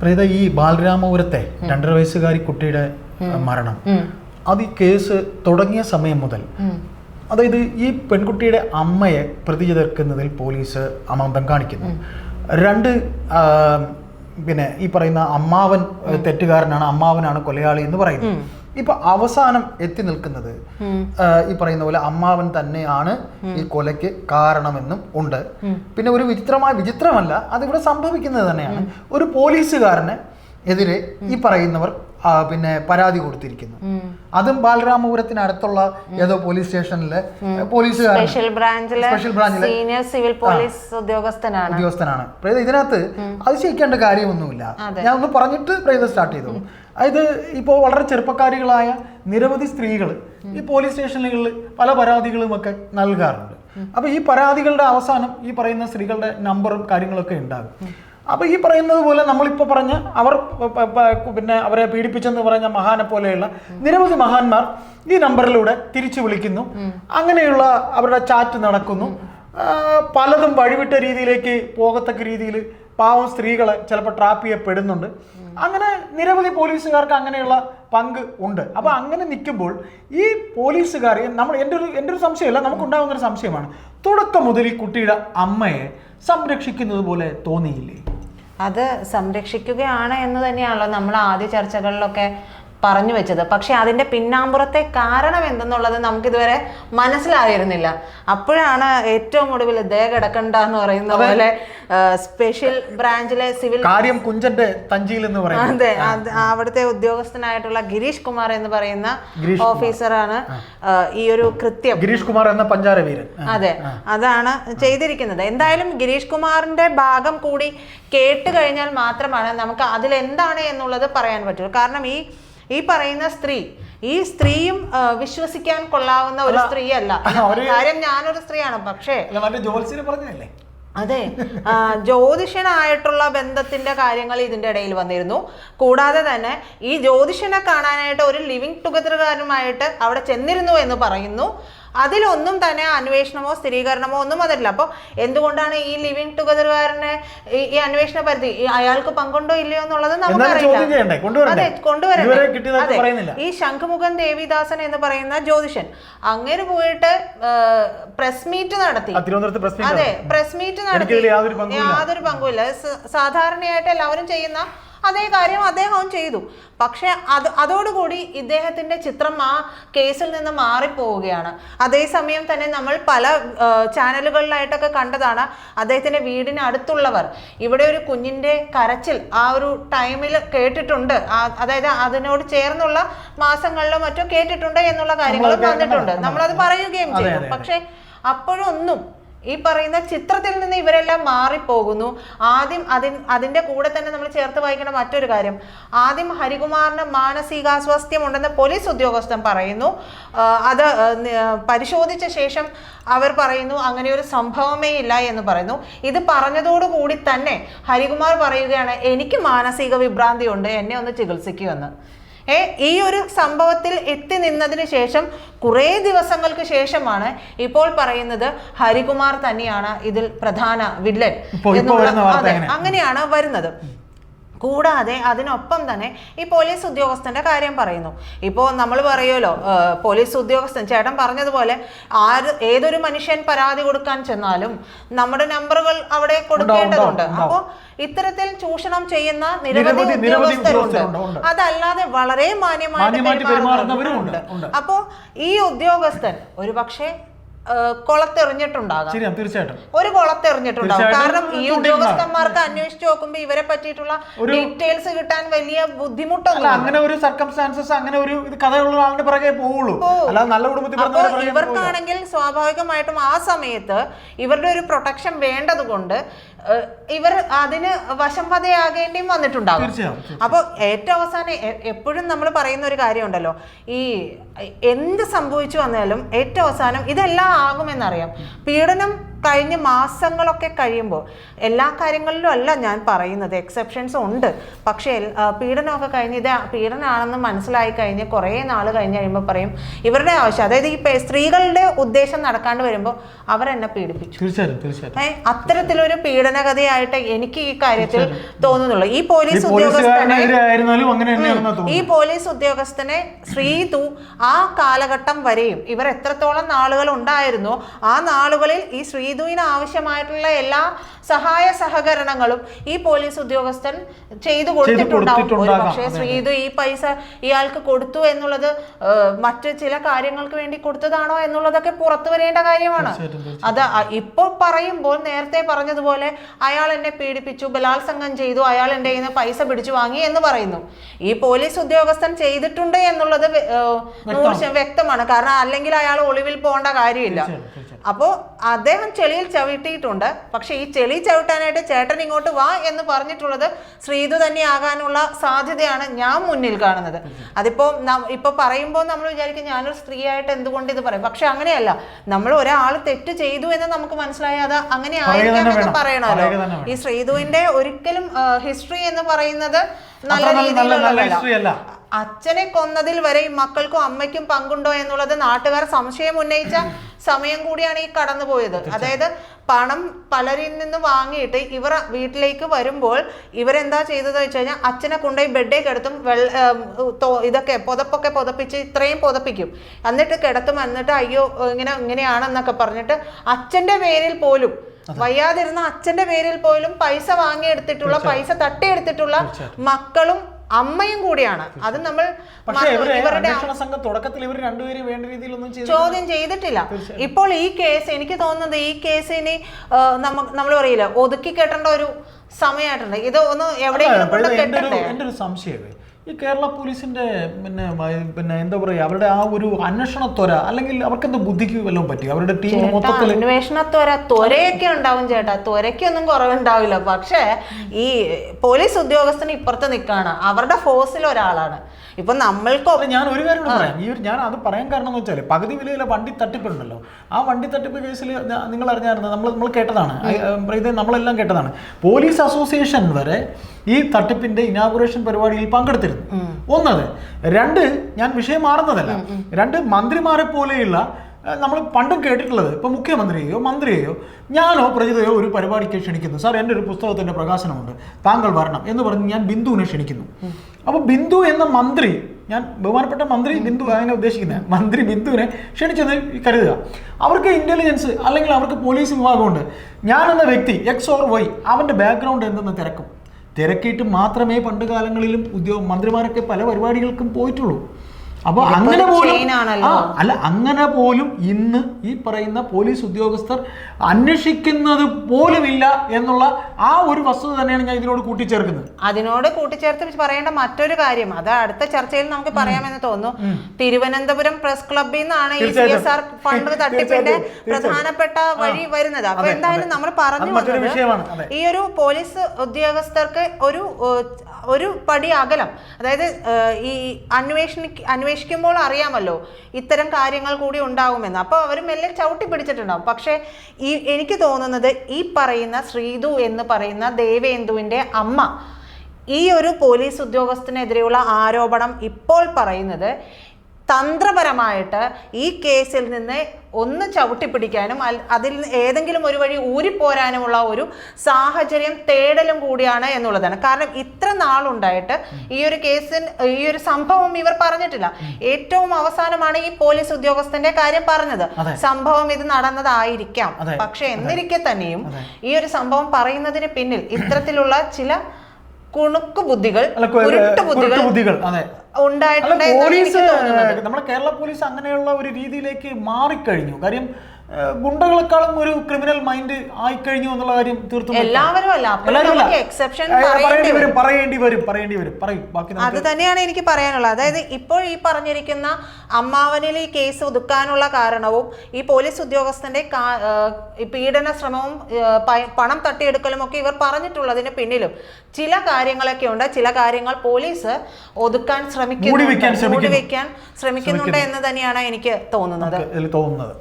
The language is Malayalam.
പ്രീത ഈ ബാലരാമപുരത്തെ രണ്ടര വയസ്സുകാരി കുട്ടിയുടെ മരണം. അത് ഈ കേസ് തുടങ്ങിയ സമയം മുതൽ അതായത് ഈ പെൺകുട്ടിയുടെ അമ്മയെ പ്രതി ചേർക്കുന്നതിൽ പോലീസ് അമന്തം കാണിക്കുന്നു. രണ്ട് പിന്നെ ഈ പറയുന്ന അമ്മാവൻ തെറ്റുകാരനാണ് അമ്മാവനാണ് കൊലയാളി എന്ന് പറയുന്നത്. ഇപ്പൊ അവസാനം എത്തി നിൽക്കുന്നത് ഈ പറയുന്ന പോലെ അമ്മാവൻ തന്നെയാണ് ഈ കൊലയ്ക്ക് കാരണമെന്നും ഉണ്ട്. പിന്നെ ഒരു വിചിത്രമായ വിചിത്രമല്ല അതിവിടെ സംഭവിക്കുന്നത് തന്നെയാണ്. ഒരു പോലീസുകാരനെ എതിരെ ഈ പറയുന്നവർ പിന്നെ പരാതി കൊടുത്തിരിക്കുന്നു. അതും ബാലരാമപുരത്തിനടുത്തുള്ള ഏതോ പോലീസ് സ്റ്റേഷനിലെ പോലീസുകാരൻ. സ്പെഷ്യൽ ബ്രാഞ്ചിലെ സീനിയർ സിവിൽ പോലീസ് ഉദ്യോഗസ്ഥനാണ്. ഉദ്യോഗസ്ഥനാണ്. പ്രേത ഇതിനകത്ത് അതിശയിക്കേണ്ട കാര്യമൊന്നുമില്ല. ഞാൻ ഒന്ന് പറഞ്ഞിട്ട് പ്രേത സ്റ്റാർട്ട് ചെയ്തു അതായത് ഇപ്പോൾ വളരെ ചെറുപ്പക്കാരികളായ നിരവധി സ്ത്രീകൾ ഈ പോലീസ് സ്റ്റേഷനുകളിൽ പല പരാതികളും ഒക്കെ നൽകാറുണ്ട് അപ്പൊ ഈ പരാതികളുടെ അവസാനം ഈ പറയുന്ന സ്ത്രീകളുടെ നമ്പറും കാര്യങ്ങളൊക്കെ ഉണ്ടാകും. അപ്പൊ ഈ പറയുന്നത് പോലെ നമ്മളിപ്പോൾ പറഞ്ഞ അവർ പിന്നെ അവരെ പീഡിപ്പിച്ചെന്ന് പറഞ്ഞ മഹാനെ പോലെയുള്ള നിരവധി മഹാന്മാർ ഈ നമ്പറിലൂടെ തിരിച്ചു വിളിക്കുന്നു. അങ്ങനെയുള്ള അവരുടെ ചാറ്റ് നടക്കുന്നു. പലതും വഴിവിട്ട രീതിയിലേക്ക് പോകത്തക്ക രീതിയിൽ പാവം സ്ത്രീകളെ ചിലപ്പോൾ ട്രാപ്പ് ചെയ്യപ്പെടുന്നുണ്ട്. അങ്ങനെ നിരവധി പോലീസുകാർക്ക് അങ്ങനെയുള്ള പങ്ക് ഉണ്ട്. അപ്പോൾ അങ്ങനെ നിൽക്കുമ്പോൾ ഈ പോലീസുകാർ നമ്മൾ എന്റെ ഒരു എന്റെ ഒരു സംശയമല്ല നമുക്കുണ്ടാകുന്ന ഒരു സംശയമാണ്. തുടക്കം മുതൽ ഈ കുട്ടിയുടെ അമ്മയെ സംരക്ഷിക്കുന്നത് പോലെ തോന്നിയില്ലേ? അത് സംരക്ഷിക്കുകയാണ് എന്ന് തന്നെയാണല്ലോ നമ്മൾ ആദ്യ ചർച്ചകളിലൊക്കെ പറഞ്ഞു വെച്ചത്. പക്ഷെ അതിന്റെ പിന്നാമ്പുറത്തെ കാരണം എന്തെന്നുള്ളത് നമുക്കിതുവരെ മനസ്സിലായിരുന്നില്ല. അപ്പോഴാണ് ഏറ്റവും ഒടുവിൽ ദേ കിടക്കണ്ട എന്ന് പറയുന്ന പോലെ സ്പെഷ്യൽ ബ്രാഞ്ചിലെ സിവിൽ കാര്യം കുഞ്ചന്റെ തഞ്ചിയിൽ എന്ന് പറയുന്നത്. അതെ അവിടുത്തെ ഉദ്യോഗസ്ഥനായിട്ടുള്ള ഗിരീഷ് കുമാർ എന്ന് പറയുന്ന ഓഫീസറാണ് ഈ ഒരു കൃത്യം. ഗിരീഷ് കുമാർ എന്ന പഞ്ചാര പേര് അതെ അതാണ് ചെയ്തിരിക്കുന്നത്. എന്തായാലും ഗിരീഷ് കുമാറിന്റെ ഭാഗം കൂടി കേട്ട് കഴിഞ്ഞാൽ മാത്രമാണ് നമുക്ക് അതിൽ എന്താണ് എന്നുള്ളത് പറയാൻ പറ്റുള്ളൂ. കാരണം ഈ ഈ പറയുന്ന സ്ത്രീ ഈ സ്ത്രീയും വിശ്വസിക്കാൻ കൊള്ളാവുന്ന ഒരു സ്ത്രീയല്ല. കാര്യം ഞാനൊരു സ്ത്രീയാണ് പക്ഷേ പറഞ്ഞല്ലേ? അതെ. ജ്യോതിഷനായിട്ടുള്ള ബന്ധത്തിന്റെ കാര്യങ്ങൾ ഇതിന്റെ ഇടയിൽ വന്നിരുന്നു. കൂടാതെ തന്നെ ഈ ജ്യോതിഷനെ കാണാനായിട്ട് ഒരു ലിവിങ് ടുഗദറുകാരുമായിട്ട് അവിടെ ചെന്നിരുന്നു എന്ന് പറയുന്നു. അതിലൊന്നും തന്നെ അന്വേഷണമോ സ്ഥിരീകരണമോ ഒന്നും വന്നിട്ടില്ല അപ്പോൾ എന്തുകൊണ്ടാണ് ഈ ലിവിങ് ടുഗദറുകാരനെ ഈ അന്വേഷണ പരിധി അയാൾക്ക് പങ്കുണ്ടോ ഇല്ലയോ എന്നുള്ളത് നമുക്കറിയില്ല. അതെ കൊണ്ടുവരണ്ടേ? അതെ. ഈ ശംഖുമുഖൻ ദേവിദാസൻ എന്ന് പറയുന്ന ജ്യോതിഷൻ അങ്ങനെ പോയിട്ട് പ്രസ് മീറ്റ് നടത്തി. അതെ പ്രസ് മീറ്റ് നടത്തി. യാതൊരു പങ്കുമില്ല. സാധാരണയായിട്ട് എല്ലാവരും ചെയ്യുന്ന അതേ കാര്യം അദ്ദേഹവും ചെയ്തു. പക്ഷെ അത് അതോടുകൂടി ഇദ്ദേഹത്തിന്റെ ചിത്രം ആ കേസിൽ നിന്ന് മാറിപ്പോവുകയാണ്. അതേസമയം തന്നെ നമ്മൾ പല ചാനലുകളിലായിട്ടൊക്കെ കണ്ടതാണ് അദ്ദേഹത്തിന്റെ വീടിന് അടുത്തുള്ളവർ. ഇവിടെ ഒരു കുഞ്ഞിന്റെ കരച്ചിൽ ആ ഒരു ടൈമിൽ കേട്ടിട്ടുണ്ട്. അതായത് അതിനോട് ചേർന്നുള്ള മാസങ്ങളിലോ മറ്റോ കേട്ടിട്ടുണ്ട് എന്നുള്ള കാര്യങ്ങളും വന്നിട്ടുണ്ട്. നമ്മളത് പറയുകയും ചെയ്യും ചെയ്തു. പക്ഷെ അപ്പോഴൊന്നും ഈ പറയുന്ന ചിത്രത്തിൽ നിന്ന് ഇവരെല്ലാം മാറിപ്പോകുന്നു. ആദ്യം അതിന് അതിന്റെ കൂടെ തന്നെ നമ്മൾ ചേർത്ത് വായിക്കേണ്ട മറ്റൊരു കാര്യം. ആദ്യം ഹരികുമാറിന് മാനസികാസ്വാസ്ഥ്യം ഉണ്ടെന്ന് പോലീസ് ഉദ്യോഗസ്ഥൻ പറയുന്നു. അത് പരിശോധിച്ച ശേഷം അവർ പറയുന്നു അങ്ങനെ ഒരു സംഭവമേ ഇല്ല എന്ന് പറയുന്നു. ഇത് പറഞ്ഞതോടുകൂടി തന്നെ ഹരികുമാർ പറയുകയാണ് എനിക്ക് മാനസിക വിഭ്രാന്തി ഉണ്ട് എന്നെ ഒന്ന് ചികിത്സിക്കുമെന്ന്. ഏ ഈ ഒരു സംഭവത്തിൽ എത്തി നിന്നതിന് ശേഷം കുറേ ദിവസങ്ങൾക്ക് ശേഷമാണ് ഇപ്പോൾ പറയുന്നത് ഹരികുമാർ തന്നെയാണ് ഇതിൽ പ്രധാന വില്ലൻ? അങ്ങനെയാണ് വരുന്നത് കൂടാതെ അതിനൊപ്പം തന്നെ ഈ പോലീസ് ഉദ്യോഗസ്ഥന്റെ കാര്യം പറയുന്നു. ഇപ്പോൾ നമ്മൾ പറയുമല്ലോ പോലീസ് ഉദ്യോഗസ്ഥൻ ചേട്ടൻ പറഞ്ഞതുപോലെ ആര് ഏതൊരു മനുഷ്യൻ പരാതി കൊടുക്കാൻ ചെന്നാലും നമ്മുടെ നമ്പറുകൾ അവിടെ കൊടുക്കേണ്ടതുണ്ട്. അപ്പോൾ ഇത്തരത്തിൽ ചൂഷണം ചെയ്യുന്ന നിരവധി ഉദ്യോഗസ്ഥരുണ്ട്. അതല്ലാതെ വളരെ മാന്യമായിട്ട് പെരുമാറുന്നവരുണ്ട് അപ്പോൾ അപ്പോ ഈ ഉദ്യോഗസ്ഥൻ ഒരു പക്ഷേ കൊളത്തെറിഞ്ഞിട്ടുണ്ടാകാം. തീർച്ചയായിട്ടും. ഒരു കൊളത്തെറിഞ്ഞിട്ടുണ്ടാകും. കാരണം ഈ. ഉദ്യോഗസ്ഥന്മാർക്ക് അന്വേഷിച്ച് നോക്കുമ്പോൾ ഇവരെ പറ്റിയിട്ടുള്ള ഡീറ്റെയിൽസ് കിട്ടാൻ വലിയ ബുദ്ധിമുട്ടൊന്നും അങ്ങനെ ഒരു സർക്കംസ്റ്റാൻസസ് അങ്ങനെ ഒരു കഥയുള്ള ആളിന്റെ പുറകെ പോവുള്ളൂ. അല്ലാതെ നല്ല കുടുംബത്തിൽ ഇവർക്കാണെങ്കിൽ സ്വാഭാവികമായിട്ടും ആ സമയത്ത് ഇവരുടെ ഒരു പ്രൊട്ടക്ഷൻ വേണ്ടതുകൊണ്ട് ഏഹ്, ഇവർ അതിന് വശംവതയാകേണ്ടിയും വന്നിട്ടുണ്ടാകും അപ്പോൾ ഏറ്റവും അവസാനം എപ്പോഴും നമ്മൾ പറയുന്ന ഒരു കാര്യമുണ്ടല്ലോ. ഈ എന്ത് സംഭവിച്ചു വന്നാലും ഏറ്റവും അവസാനം ഇതെല്ലാം ആകുമെന്നറിയാം. പീഡനം കഴിഞ്ഞ് മാസങ്ങളൊക്കെ കഴിയുമ്പോൾ എല്ലാ കാര്യങ്ങളിലും അല്ല ഞാൻ പറയുന്നത്. എക്സെപ്ഷൻസ് ഉണ്ട്. പക്ഷേ പീഡനമൊക്കെ കഴിഞ്ഞ് ഇത് പീഡനമാണെന്ന് മനസ്സിലായി കഴിഞ്ഞ് കുറേ നാൾ കഴിഞ്ഞ് കഴിയുമ്പോൾ പറയും ഇവരുടെ ആവശ്യം. അതായത് ഈ സ്ത്രീകളുടെ ഉദ്ദേശം നടക്കാണ്ട് വരുമ്പോൾ അവരെന്നെ പീഡിപ്പിച്ചു. ഏ, അത്തരത്തിലൊരു പീഡനകഥയായിട്ട് എനിക്ക് ഈ കാര്യത്തിൽ തോന്നുന്നുള്ളൂ. ഈ പോലീസ് ഉദ്യോഗസ്ഥനെ ഈ പോലീസ് ഉദ്യോഗസ്ഥനെ ശ്രീതു ആ കാലഘട്ടം വരെയും ഇവർ എത്രത്തോളം നാളുകൾ ഉണ്ടായിരുന്നു ആ നാളുകളിൽ ഈ ശ്രീതുവിന് ആവശ്യമായിട്ടുള്ള എല്ലാ സഹായ സഹകരണങ്ങളും ഈ പോലീസ് ഉദ്യോഗസ്ഥൻ ചെയ്തു കൊടുത്തിട്ടുണ്ടാവും. പക്ഷേ. ശ്രീതു ഈ പൈസ ഇയാൾക്ക് കൊടുത്തു എന്നുള്ളത് മറ്റു ചില കാര്യങ്ങൾക്ക് വേണ്ടി കൊടുത്തതാണോ എന്നുള്ളതൊക്കെ പുറത്തു വരേണ്ട കാര്യമാണ്. അത് ഇപ്പോൾ പറയുമ്പോൾ നേരത്തെ പറഞ്ഞതുപോലെ അയാൾ എന്നെ പീഡിപ്പിച്ചു ബലാത്സംഗം ചെയ്തു അയാൾ എന്റെ കയ്യിൽ നിന്ന് പൈസ പിടിച്ചു വാങ്ങി എന്ന് പറയുന്നു ഈ പോലീസ് ഉദ്യോഗസ്ഥൻ ചെയ്തിട്ടുണ്ട് എന്നുള്ളത് വ്യക്തമാണ് കാരണം അല്ലെങ്കിൽ അയാൾ ഒളിവിൽ പോകേണ്ട കാര്യമില്ല. അപ്പോൾ അദ്ദേഹം ചെളിയിൽ ചവിട്ടിയിട്ടുണ്ട് പക്ഷെ ഈ ചെളി ചവിട്ടാനായിട്ട് ചേട്ടൻ ഇങ്ങോട്ട് വാ എന്ന് പറഞ്ഞിട്ടുള്ളത് ശ്രീതു തന്നെ ആകാനുള്ള സാധ്യതയാണ് ഞാൻ മുന്നിൽ കാണുന്നത്. അതിപ്പോ ഇപ്പൊ പറയുമ്പോൾ നമ്മൾ വിചാരിക്കും ഞാനൊരു സ്ത്രീ ആയിട്ട് എന്തുകൊണ്ട് ഇത് പറയും. പക്ഷെ അങ്ങനെയല്ല. നമ്മൾ ഒരാൾ തെറ്റ് ചെയ്തു എന്ന് നമുക്ക് മനസ്സിലായി അത് അങ്ങനെ ആയിരിക്കാമെന്ന് പറയണമല്ലോ. വേണം. ഈ ശ്രീതുവിന്റെ ഒരിക്കലും ഹിസ്റ്ററി എന്ന് പറയുന്നത് നല്ല അല്ല. അച്ഛനെ കൊന്നതിൽ വരെ മക്കൾക്കും അമ്മയ്ക്കും പങ്കുണ്ടോ എന്നുള്ളത് നാട്ടുകാർ സംശയം ഉന്നയിച്ച സമയം കൂടിയാണ് ഈ കടന്നുപോയത്. അതായത് പണം പലരിൽ നിന്ന് വാങ്ങിയിട്ട് ഇവർ വീട്ടിലേക്ക് വരുമ്പോൾ ഇവരെന്താ ചെയ്തത് വെച്ച് കഴിഞ്ഞാൽ അച്ഛനെ കൊണ്ടുപോയി ബെഡേ കിടത്തും വെള്ള ഇതൊക്കെ പുതപ്പൊക്കെ പുതപ്പിച്ച് ഇത്രയും പുതപ്പിക്കും. എന്നിട്ട് കിടത്തും എന്നിട്ട് അയ്യോ ഇങ്ങനെ ഇങ്ങനെയാണെന്നൊക്കെ പറഞ്ഞിട്ട് അച്ഛന്റെ പേരിൽ പോലും വയ്യാതിരുന്ന അച്ഛന്റെ പേരിൽ പോലും പൈസ വാങ്ങിയെടുത്തിട്ടുള്ള പൈസ തട്ടിയെടുത്തിട്ടുള്ള മക്കളും അമ്മയും കൂടിയാണ്. അത് നമ്മൾ സംഘം തുടക്കത്തിൽ ഇവർ രണ്ടുപേരും വേണ്ട രീതിയിലൊന്നും ചോദ്യം ചെയ്തിട്ടില്ല. ഇപ്പോൾ ഈ കേസ് എനിക്ക് തോന്നുന്നത് ഈ കേസിനെ നമ്മൾ പറയില്ല ഒതുക്കി കെട്ടേണ്ട ഒരു സമയമായിട്ടുണ്ട് ഇത് ഒന്ന് എവിടെയെങ്കിലും ഒരു സംശയമേ. ഈ കേരള പോലീസിന്റെ പിന്നെ പിന്നെ എന്താ പറയുക അവരുടെ ആ ഒരു അന്വേഷണത്വര അല്ലെങ്കിൽ അവർക്ക് എന്താ ബുദ്ധിക്ക് വല്ലതും പറ്റി? അവരുടെ ടീം മൊത്തത്തിൽ അന്വേഷണത്വര ത്വരയൊക്കെ ഉണ്ടാവും ചേട്ടാ. ത്വരയ്ക്കൊന്നും കുറവുണ്ടാവില്ല. പക്ഷേ ഈ പോലീസ് ഉദ്യോഗസ്ഥന് ഇപ്പുറത്ത് നിൽക്കാണ് അവരുടെ ഫോഴ്സിൽ ഒരാളാണ്. ഇപ്പൊ നമ്മൾക്ക് ഞാൻ ഒരു കാര്യം പറയാം. ഈ ഒരു ഞാൻ അത് പറയാൻ കാരണം എന്ന് വെച്ചാൽ പകുതി വിലയിലെ വണ്ടി തട്ടിപ്പുണ്ടല്ലോ. ആ വണ്ടി തട്ടിപ്പ് കേസിൽ നിങ്ങൾ അറിഞ്ഞായിരുന്നു? നമ്മൾ നമ്മൾ കേട്ടതാണ്. ഇത് നമ്മളെല്ലാം കേട്ടതാണ്. പോലീസ് അസോസിയേഷൻ വരെ ഈ തട്ടിപ്പിന്റെ ഇനാഗുറേഷൻ പരിപാടിയിൽ പങ്കെടുത്തിരുന്നു. ഒന്നത്. രണ്ട് ഞാൻ വിഷയം മാറുന്നതല്ല. രണ്ട് മന്ത്രിമാരെ പോലെയുള്ള നമ്മൾ പണ്ടും കേട്ടിട്ടുള്ളത് ഇപ്പൊ മുഖ്യമന്ത്രിയെയോ മന്ത്രിയെയോ ഞാനോ പ്രജിതയോ ഒരു പരിപാടിക്ക് ക്ഷണിക്കുന്നു. സാർ എന്റെ ഒരു പുസ്തകത്തിന്റെ പ്രകാശനമുണ്ട്. താങ്കൾ വരണം എന്ന് പറഞ്ഞ് ഞാൻ ബിന്ദുവിനെ ക്ഷണിക്കുന്നു. അപ്പോൾ ബിന്ദു എന്ന മന്ത്രി ഞാൻ ബഹുമാനപ്പെട്ട മന്ത്രി ബിന്ദു അങ്ങനെ ഉദ്ദേശിക്കുന്നത്. മന്ത്രി ബിന്ദുവിനെ ക്ഷണിച്ചെന്ന് കരുതുക. അവർക്ക് ഇന്റലിജൻസ് അല്ലെങ്കിൽ അവർക്ക് പോലീസ് വിഭാഗമുണ്ട്. ഞാൻ എന്ന വ്യക്തി എക്സ് ഓർ വൈ അവന്റെ ബാക്ക്ഗ്രൗണ്ട് എന്തെന്ന് തിരക്കും. തിരക്കിയിട്ട് മാത്രമേ പണ്ട് കാലങ്ങളിലും ഉദ്യോഗ മന്ത്രിമാരൊക്കെ പല പരിപാടികൾക്കും പോയിട്ടുള്ളൂ. അപ്പോൾ അങ്ങനെ പോലും അല്ല അങ്ങനെ പോലും ഇന്ന് ഈ പറയുന്ന പോലീസ് ഉദ്യോഗസ്ഥർ അന്വേഷിക്കുന്നത് പോലുമില്ല എന്നുള്ള ആ ഒരു വസ്തുത തന്നെയാണ് ഞാൻ ഇതിനോട് കൂട്ടിച്ചേർക്കുന്നത്. അതിനോട് കൂട്ടിച്ചേർത്ത് പറയേണ്ട മറ്റൊരു കാര്യം അത് അടുത്ത ചർച്ചയിൽ നമുക്ക് പറയാമെന്ന് തോന്നുന്നു. തിരുവനന്തപുരം പ്രസ് ക്ലബിൽ നിന്നാണ് ഈ സി. എസ് ആർ ഫണ്ട് തട്ടിപ്പിന്റെ. പ്രധാനപ്പെട്ട വഴി വരുന്നത്. അപ്പൊ എന്തായാലും നമ്മൾ പറഞ്ഞു ഈ ഒരു പോലീസ് ഉദ്യോഗസ്ഥർക്ക് ഒരു ഒരു പടി അകലം. അതായത് ഈ അന്വേഷണ അന്വേഷിക്കുമ്പോൾ അറിയാമല്ലോ ഇത്തരം കാര്യങ്ങൾ കൂടി ഉണ്ടാകുമെന്ന് അപ്പോൾ അവർ മെല്ലെ ചവിട്ടി പിടിച്ചിട്ടുണ്ടാവും. പക്ഷേ ഈ എനിക്ക് തോന്നുന്നത് ഈ പറയുന്ന ശ്രീതു എന്ന് പറയുന്ന ദേവേന്ദുവിന്റെ അമ്മ ഈ ഒരു പോലീസ് ഉദ്യോഗസ്ഥനെതിരെയുള്ള ആരോപണം ഇപ്പോൾ പറയുന്നത് തന്ത്രപരമായിട്ട് ഈ കേസിൽ നിന്ന് ഒന്ന് ചവിട്ടിപ്പിടിക്കാനും അതിൽ ഏതെങ്കിലും ഒരു വഴി ഊരിപ്പോരാനുമുള്ള ഒരു സാഹചര്യം തേടലും കൂടിയാണ് എന്നുള്ളതാണ്. കാരണം ഇത്ര നാളുണ്ടായിട്ട് ഈ ഒരു കേസിൽ ഈ ഒരു സംഭവം ഇവർ പറഞ്ഞിട്ടില്ല. ഏറ്റവും അവസാനമാണ് ഈ പോലീസ് ഉദ്യോഗസ്ഥന്റെ കാര്യം പറഞ്ഞത്. സംഭവം ഇത് നടന്നതായിരിക്കാം. പക്ഷെ എന്നിരിക്കെ തന്നെയും. ഈ ഒരു സംഭവം പറയുന്നതിന് പിന്നിൽ ഇത്തരത്തിലുള്ള ചില കുണുക്കു ബുദ്ധികൾ ബുദ്ധികൾ ഉണ്ടായിട്ടുണ്ട് നമ്മുടെ കേരള പോലീസ് അങ്ങനെയുള്ള ഒരു രീതിയിലേക്ക് മാറിക്കഴിഞ്ഞു. കാര്യം ഗുണ്ടകളെക്കാളും ഒരു ക്രിമിനൽ മൈൻഡ് ആയിക്കഴിഞ്ഞു എന്നുള്ള കാര്യം തീർത്തും. എല്ലാവരും അല്ല പറയേണ്ടി വരും. പറയേണ്ടി വരും പറയേണ്ടി വരും. പറയും ബാക്കി അത് തന്നെയാണ് എനിക്ക് പറയാനുള്ളത്. അതായത് ഇപ്പോൾ ഈ പറഞ്ഞിരിക്കുന്ന അമ്മാവനിൽ ഈ കേസ് ഒതുക്കാനുള്ള കാരണവും ഈ പോലീസ് ഉദ്യോഗസ്ഥന്റെ പീഡന ശ്രമവും പണം തട്ടിയെടുക്കലും ഒക്കെ ഇവർ പറഞ്ഞിട്ടുള്ളതിന് പിന്നിലും ചില കാര്യങ്ങളൊക്കെ ഉണ്ട്. ചില കാര്യങ്ങൾ പോലീസ് ഒതുക്കാൻ മൂടി ശ്രമിക്കുന്നു. വെക്കാൻ ശ്രമിക്കുന്നുണ്ട് എന്ന് തന്നെയാണ് എനിക്ക് തോന്നുന്നത്. തോന്നുന്നത്.